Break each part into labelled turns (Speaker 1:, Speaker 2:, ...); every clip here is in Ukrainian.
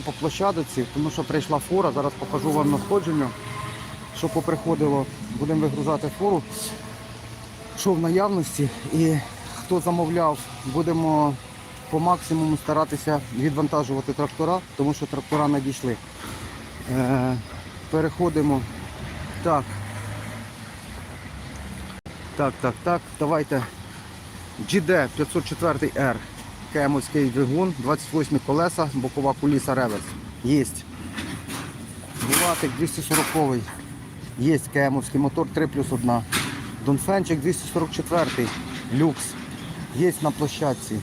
Speaker 1: по площадці, тому що прийшла фура. Зараз покажу вам надходження. Що поприходило, будемо вигрузати фуру. Що в наявності і хто замовляв, будемо по максимуму старатися відвантажувати трактора, тому що трактора надійшли. Е, переходимо. Так. Так, так, так. Давайте. GD 504R. Кемовський двигун, 28 колеса, бокова куліса реверс. Єсть. Булатик 240 Є кемовський мотор 3 плюс 1. Донфенчик 244 люкс. Є на площадці.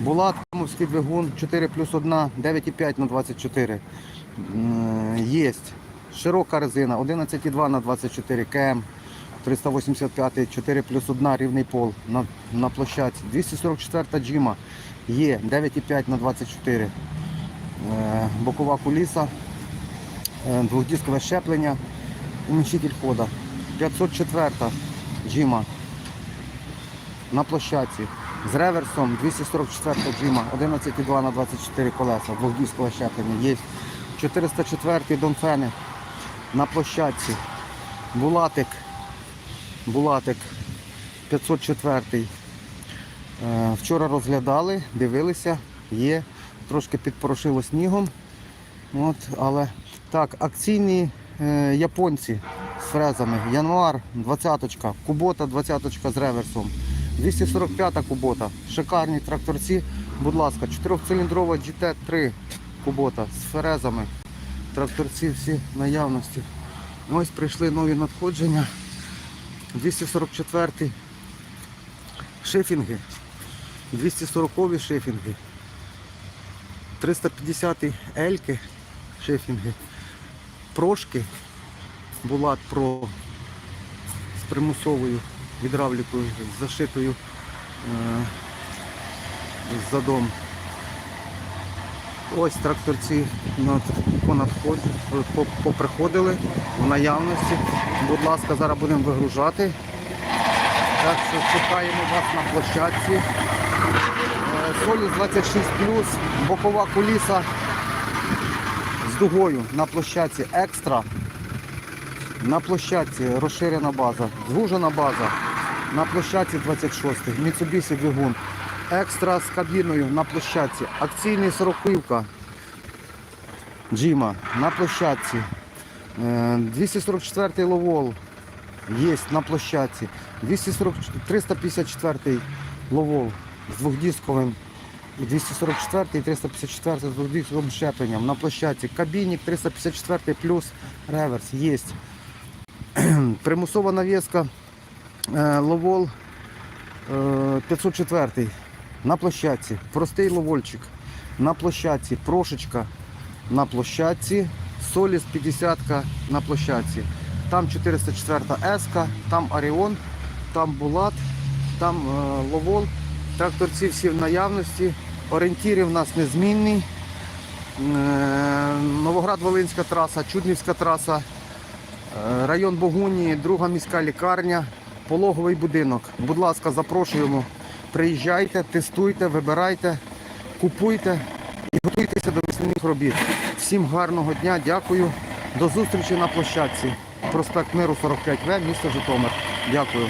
Speaker 1: Булат кемовський двигун 4 плюс 1, 9,5 на 24. Є. Широка резина 11,2 на 24 КМ. 385 4 плюс 1 рівний пол на, на площадці. 244 джима є 9,5 на 24. Е, бокова куліса, е, двохдіскове щеплення, уменьшитель хода. 504 джима на площадці. З реверсом 244 джима, 11,2 на 24 колеса, двохдіскове щеплення є. 404 донфени на площадці. Булатик Булатик 504. Е, Вчора розглядали, дивилися, є, трошки підпорошило снігом. От, але так, акційні е, японці з фрезами. Януар 20-ка, Кубота 20-ка з реверсом. 245-та Кубота. Шикарні тракторці. Будь ласка, 4-циліндрова GT3 Кубота з фрезами. Тракторці всі наявності. Ось прийшли нові надходження. 244 шифінги, 240 шифінги, 350 ельки шифінги, прошки, Булат Про з примусовою гідравлікою, зашитою е, задом. Ось тракторці поприходили в наявності. Будь ласка, зараз будемо вигружати. Так що чекаємо вас на площадці. Е, Соліс 26 бокова куліса з дугою на площадці екстра. На площадці розширена база, звужена база. На площадці 26 Mitsubishi двигун. Екстра з кабіною на площадці. Акційний сороківка. Джима на площадці. Е, 244 ловол є на площадці. 240, 354 ловол з двохдісковим. І 244 і 354 з двохдісковим щепленням на площадці. Кабінік 354 плюс реверс є. Примусова навіска е, ловол е, 504 на площадці. Простий ловольчик на площадці. Прошечка на площадці. Соліс 50 на площадці. Там 404 С, там Оріон, там Булат, там е, Ловол. Тракторці всі в наявності. Орієнтіри в нас незмінні. Е, Новоград-Волинська траса, Чуднівська траса, е, район Богуні, друга міська лікарня, пологовий будинок. Будь ласка, запрошуємо. Приїжджайте, тестуйте, вибирайте, купуйте і готуйтеся до весняних робіт. Всім гарного дня, дякую. До зустрічі на площадці. Проспект Миру 45В, місто Житомир. Дякую.